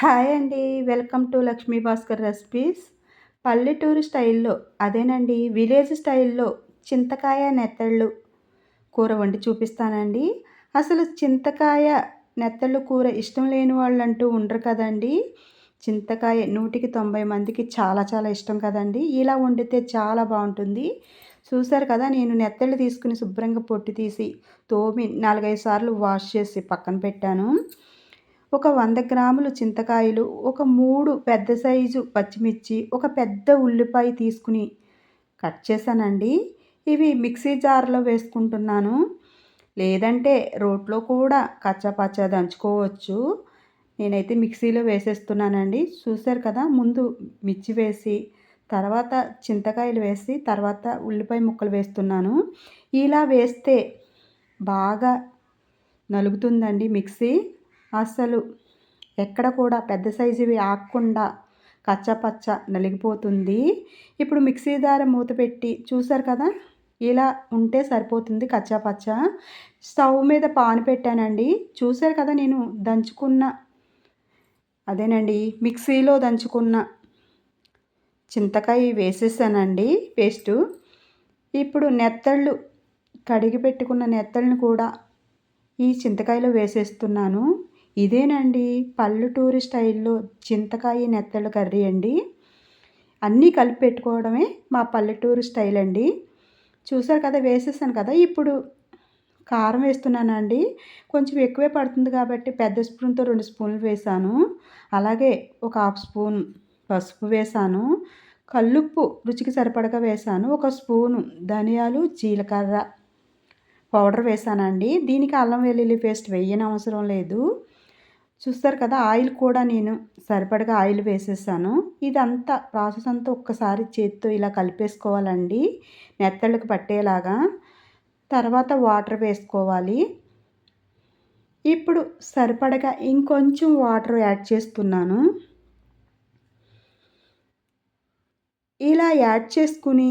Hi అండి. Welcome to Lakshmi Bhaskar recipes. పల్లెటూరు స్టైల్లో అదేనండి విలేజ్ స్టైల్లో చింతకాయ నెత్తళ్ళు కూర వండి చూపిస్తానండి. అసలు చింతకాయ నెత్తళ్ళు కూర ఇష్టం లేని వాళ్ళు అంటూ ఉండరు కదండి. చింతకాయ నూటికి తొంభై మందికి చాలా చాలా ఇష్టం కదండి. ఇలా వండితే చాలా బాగుంటుంది. చూశారు కదా నేను నెత్తళ్ళు తీసుకుని శుభ్రంగా పొట్టి తీసి తోమి నాలుగైదు సార్లు వాష్ చేసి పక్కన పెట్టాను. ఒక వంద గ్రాములు చింతకాయలు ఒక మూడు పెద్ద సైజు పచ్చిమిర్చి ఒక పెద్ద ఉల్లిపాయ తీసుకుని కట్ చేశానండి. ఇవి మిక్సీ జార్లో వేసుకుంటున్నాను. లేదంటే రోట్లో కూడా కచ్చాపచ్చా దంచుకోవచ్చు. నేనైతే మిక్సీలో వేసేస్తున్నానండి. చూశారు కదా ముందు మిర్చి వేసి తర్వాత చింతకాయలు వేసి తర్వాత ఉల్లిపాయ ముక్కలు వేస్తున్నాను. ఇలా వేస్తే బాగా నలుగుతుందండి మిక్సీ. అసలు ఎక్కడ కూడా పెద్ద సైజువి ఆకుండా కచ్చపచ్చ నలిగిపోతుంది. ఇప్పుడు మిక్సీ దార మూత పెట్టి చూసారు కదా? ఇలా ఉంటే సరిపోతుంది కచ్చాపచ్చ. స్టవ్ మీద పాను పెట్టానండి. చూసారు కదా నేను దంచుకున్న? అదేనండి మిక్సీలో దంచుకున్న చింతకాయ వేసేసానండి పేస్టు. ఇప్పుడు నెత్తళ్ళు కడిగి పెట్టుకున్న నెత్తళ్ళని కూడా ఈ చింతకాయలో వేసేస్తున్నాను. ఇదేనండి పల్లెటూరి స్టైల్లో చింతకాయ నెత్తలు కర్రీ అండి. అన్నీ కలిపి పెట్టుకోవడమే మా పల్లెటూరు స్టైల్ అండి. చూసారు కదా వేసేసాను కదా ఇప్పుడు కారం వేస్తున్నానండి. కొంచెం ఎక్కువే పడుతుంది కాబట్టి పెద్ద స్పూన్తో రెండు స్పూన్లు వేసాను. అలాగే ఒక హాఫ్ స్పూన్ పసుపు వేసాను. కల్లుప్పు రుచికి సరిపడగా వేసాను. ఒక స్పూను ధనియాలు జీలకర్ర పౌడర్ వేసానండి. దీనికి అల్లం వెల్లుల్లి పేస్ట్ వేయని అవసరం లేదు. చూస్తారు కదా ఆయిల్ కూడా నేను సరిపడగా ఆయిల్ వేసేసాను. ఇదంతా ప్రాసెస్ అంతా ఒక్కసారి చేతితో ఇలా కలిపేసుకోవాలండి నెత్తళ్ళకి పట్టేలాగా. తర్వాత వాటర్ వేసుకోవాలి. ఇప్పుడు సరిపడగా ఇంకొంచెం వాటర్ యాడ్ చేస్తున్నాను. ఇలా యాడ్ చేసుకుని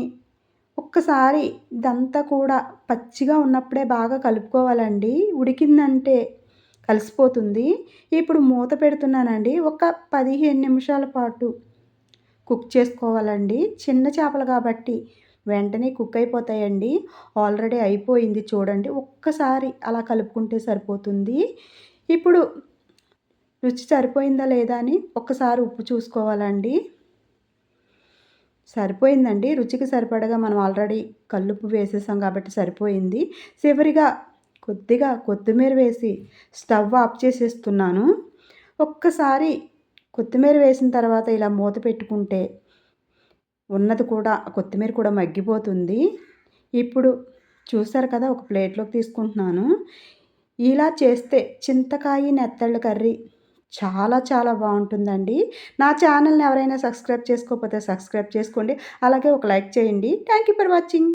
ఒక్కసారి ఇదంతా కూడా పచ్చిగా ఉన్నప్పుడే బాగా కలుపుకోవాలండి. ఉడికిందంటే కలిసిపోతుంది. ఇప్పుడు మూత పెడుతున్నానండి. ఒక పదిహేను నిమిషాల పాటు కుక్ చేసుకోవాలండి. చిన్న చేపలు కాబట్టి వెంటనే కుక్ అయిపోతాయండి. ఆల్రెడీ అయిపోయింది చూడండి. ఒక్కసారి అలా కలుపుకుంటే సరిపోతుంది. ఇప్పుడు రుచి సరిపోయిందా లేదా అని ఒక్కసారి ఉప్పు చూసుకోవాలండి. సరిపోయిందండి. రుచికి సరిపడగా మనం ఆల్రెడీ కల్లుప్పు వేసేసాం కాబట్టి సరిపోయింది. చివరిగా కొద్దిగా కొత్తిమీర వేసి స్టవ్ ఆఫ్ చేసేస్తున్నాను. ఒక్కసారి కొత్తిమీర వేసిన తర్వాత ఇలా మూత పెట్టుకుంటే ఉన్నది కూడా కొత్తిమీర కూడా మగ్గిపోతుంది. ఇప్పుడు చూసారు కదా ఒక ప్లేట్లోకి తీసుకుంటున్నాను. ఇలా చేస్తే చింతకాయ నెత్తళ్ళ కర్రీ చాలా చాలా బాగుంటుందండి. నా ఛానల్ని ఎవరైనా సబ్స్క్రైబ్ చేసుకోకపోతే సబ్స్క్రైబ్ చేసుకోండి. అలాగే ఒక లైక్ చేయండి. Thank you for watching.